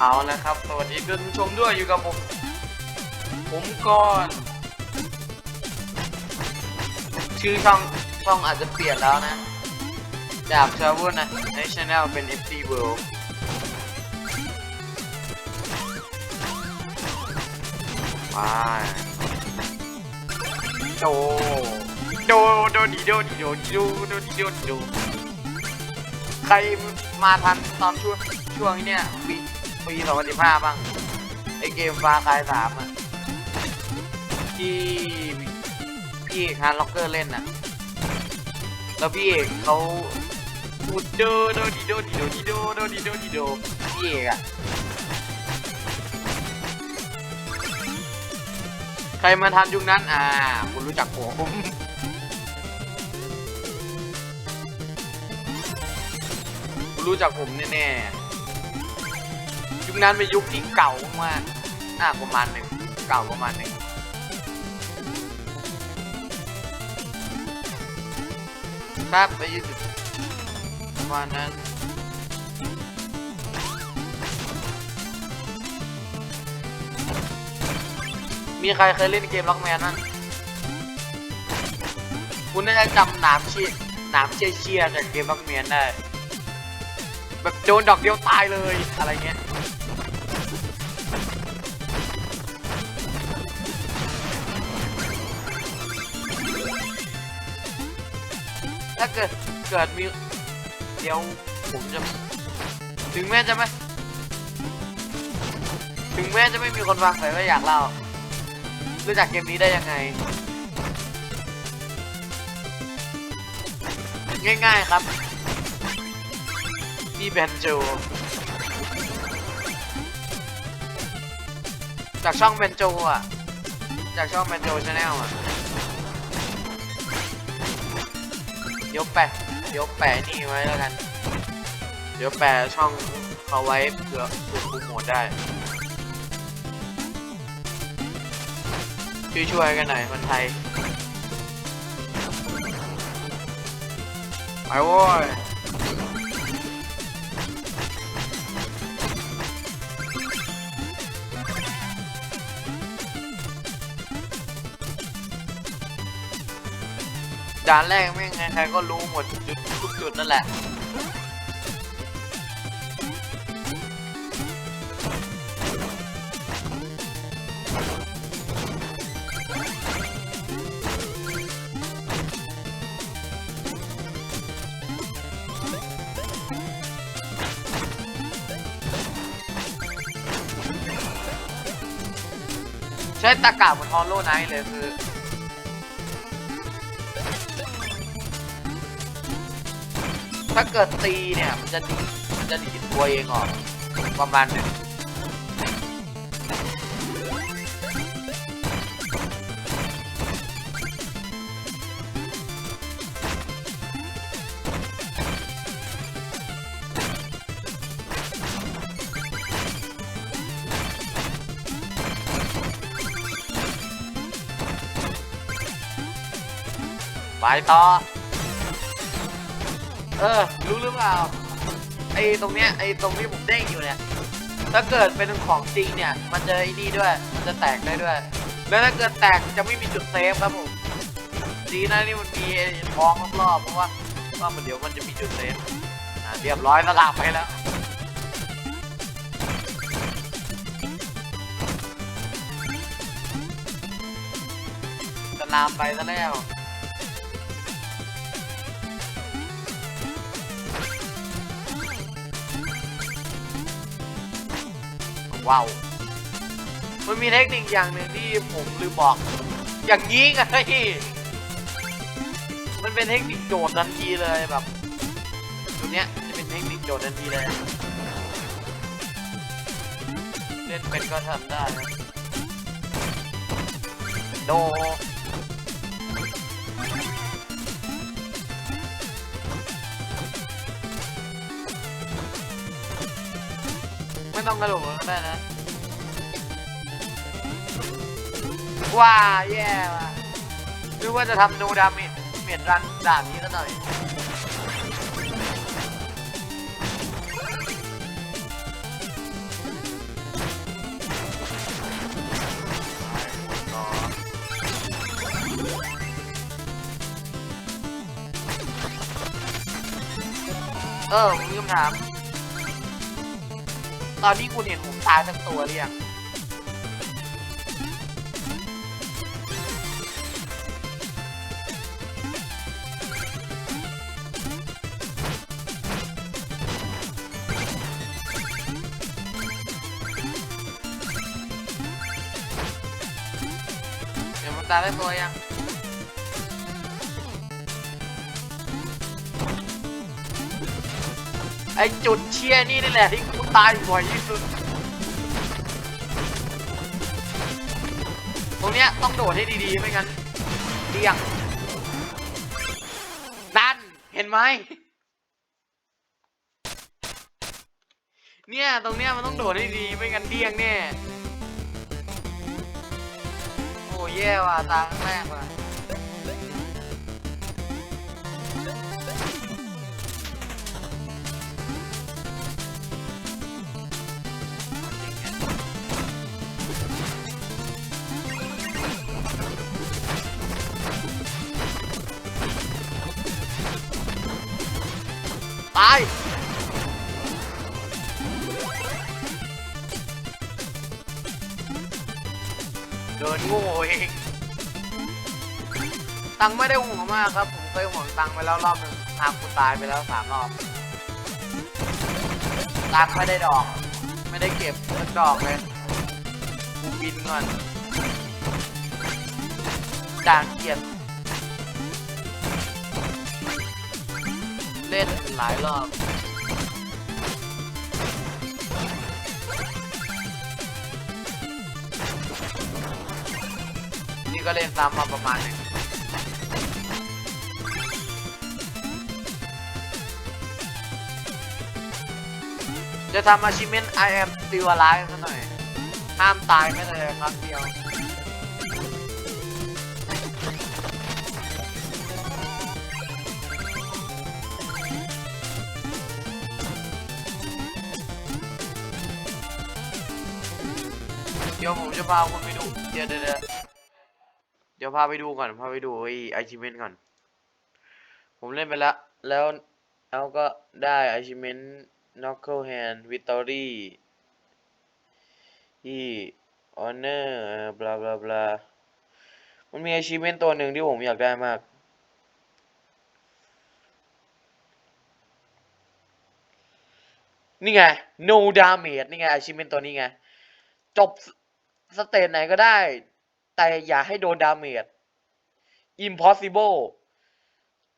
เอาละครับ สวัสดีท่านผู้ชมด้วยอยู่กับผม ผมก่อน ชื่อช่องช่องอาจจะเปลี่ยนแล้วนะ จากชาววุนะในช anel เป็น FT World มาโดโดโดดีโดดีโดดีโดโดดีโดดีโดใครมาทันตอนช่วงช่วงเนี้ยปี ปี 2015 บ้าง ไอเกมฟาคายสามอะ ที่พี่เอกฮาร์ล็อกเกอร์เล่นน่ะ แล้วพี่เอกเขาพูดโดโดดีโดดีโดดีโดโดดีโดดีโดพี่เอกอะใครมาทันยุคนั้น อ่า คุณรู้จักผมคุณรู้จักผมแน่ๆ ยุคนั้นเป็นยุคที่เก่ามากๆอ่าประมาณหนึ่งเก่าประมาณหนึ่งครับไปยืนประมาณนั้นมีใครเคยเล่นเกมล็อกแมนบ้างคุณน่าจะจำหนามชีหนามเชียเชียจากเกมล็อกแมนได้ แบบโดนดอกเดียวตายเลยอะไรเงี้ย ถ้าเกิดเกิดมีเดี๋ยวผมจะ ถึงแม้จะไม่ถึงแม้จะไม่มีคนฟังแต่ก็อยากเล่ารู้จักเกมนี้ได้ยังไง ง่ายๆครับพี่แบนโจจากช่องแบนโจอะ จากช่องแบนโจชาแนลอะ ดี๋ยวแปะเดี๋ยวแปะนี่ไว้แล้วกัน เดี๋ยวแปะช่องเขาไว้เผื่อเผื่อโปรโมดได้ช่วยช่วยกันหน่อยคนไทย ไปโว้ย ด่านแรกแม่งใครๆก็รู้หมดจุดทุกจุดนั่นแหละใช้ตะกาบเหมือนฮอลโลไนท์เลยคือ ถ้าเกิดตีเนี่ย มันจะดีมันจะดีดตัวเองออกประมาณนึงไปต่อ เออ รู้หรือเปล่า ไอ้ตรงเนี้ย ไอ้ตรงที่ผมเด้งอยู่เนี่ย ถ้าเกิดเป็นของจริงเนี่ย มันจะไอ้นี่ด้วย มันจะแตกได้ด้วย แล้วถ้าเกิดแตกจะไม่มีจุดเซฟครับผม ดีนะนี่มันมีท้องรอบๆเพราะว่าว่ามันเดี๋ยวมันจะมีจุดเซฟอ่าเรียบร้อยสลามไปแล้วสลามไปซะแล้ว ว้าวมันมีเทคนิคอย่างหนึ่งที่ผมลืมบอก อย่างนี้ไงมันเป็นเทคนิคโจดทันทีเลยแบบตัวเนี้ยจะเป็นเทคนิคโจดทันทีเลย เล่นเป็นก็ทำได้นะโด ต้องกระโดดแล้วแม่นะว้าแย่ว่ะนึกว่าจะทำโนดามิเมียนรันด่านนี้ซะหน่อยเออมีคำถาม ตอนนี้คุณเห็นผมตายทั้งตัวหรือยังเดี๋ยวมันตายได้ตัวยัง ไอจุดเชียนี่นี่แหละที่กูตายบ่อยที่สุด ตรงเนี้ยต้องโดดให้ดีๆ ไม่งั้นเดี่ยงนั่นเห็นไหม เนี่ยตรงเนี้ยมันต้องโดดให้ดีไม่งั้นเดี่ยงแน่ โอ้แย่ว่ะตาแรกว่ะ ตาย เดินโง่เองตังไม่ได้ห่วงมากครับ ผมเคยห่วงตังไปแล้วรอบหนึ่งทางกูตายไปแล้วสามรอบ ตังไม่ได้ดอก ไม่ได้เก็บสักดอกเลยกูบินก่อนด่านเกียร ล่นหลายรอบนี่ก็เล่นซ้ำมาประมาณหนึงจะทำ achievement I am still alive ซะหน่อย ห้ามตายไม่เลยครั้งเดียว ดี๋ยวผมจะพาคุณไปดู เดี๋ยวเดี๋ยวเดี๋ยวพาไปดูก่อน พาไปดูไอไอชิเมนก่อน ผมเล่นไปแล้วแล้วเอาก็ได้ achievement knuckle hand victory ที่ honor บลาบลาบลามันมี achievement ตัวหนึ่งที่ผมอยากได้มากนี่ไง no damage นี่ไง achievement ตัวนี้ไง จบ สเตจไหนก็ได้ แต่อย่าให้โดนดาเมจ impossible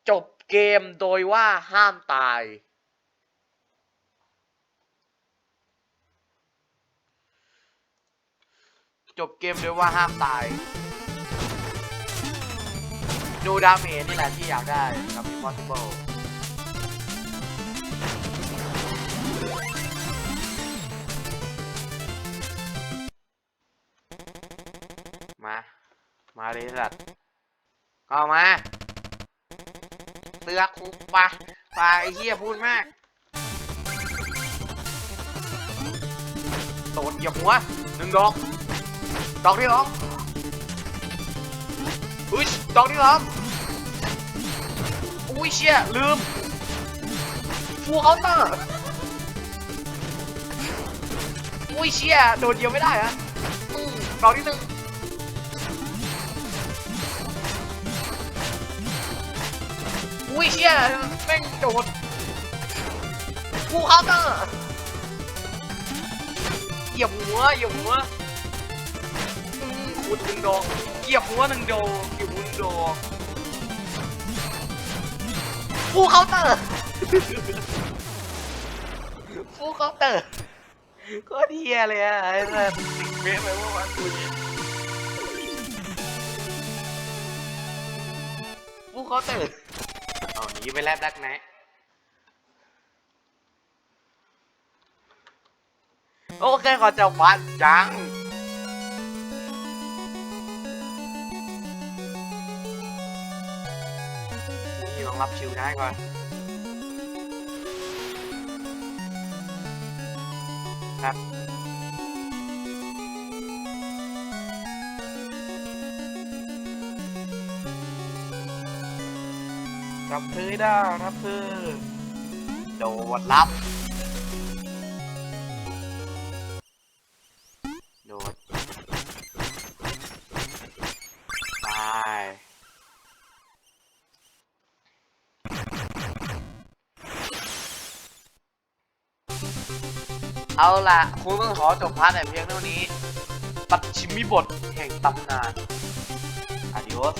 จบเกมโดยว่าห้ามตาย จบเกมโดยว่าห้ามตาย no damage นี่แหละที่อยากได้กับ impossible มาเลยสัตว์ก็มาเตือกคุกปะปะไอ้เหี้ยพูดมากโดดเหยียบหัวหนึ่งดอกดอกที่สองอุ้ยดอกที่สามอุ้ยเชี่ยลืมฟูเคาน์เตอร์อุ้ยเชี่ยโดดเดียวไม่ได้อะดอกที่หนึ่ง อุ้ยเชี่ยแม่งโดดกูเคาเตอร์เหยียบหัวเหยียบหัวขุดหนึ่งดอกเหยียบหัวหนึ่งดอกเหยียบหัวหนึ่งดอกฟูเคาน์เตอร์ฟูเคาน์เตอร์ก็เทียเลยอะไอ้สัสติดเมฆไปว่าวันกูเนี่ยฟูเคาน์เตอร์ หนีไปแล้วดักนะโอเคขอจะวัดจังนี่ลองรับชิวได้ก่อนครับ รับเธอได้รับเธอโดดรับ โดดไปเอาล่ะคุณต้องขอจบพาร์ทแต่เพียงเท่านี้ ปัดชิมมิบทแห่งตำนาน Adios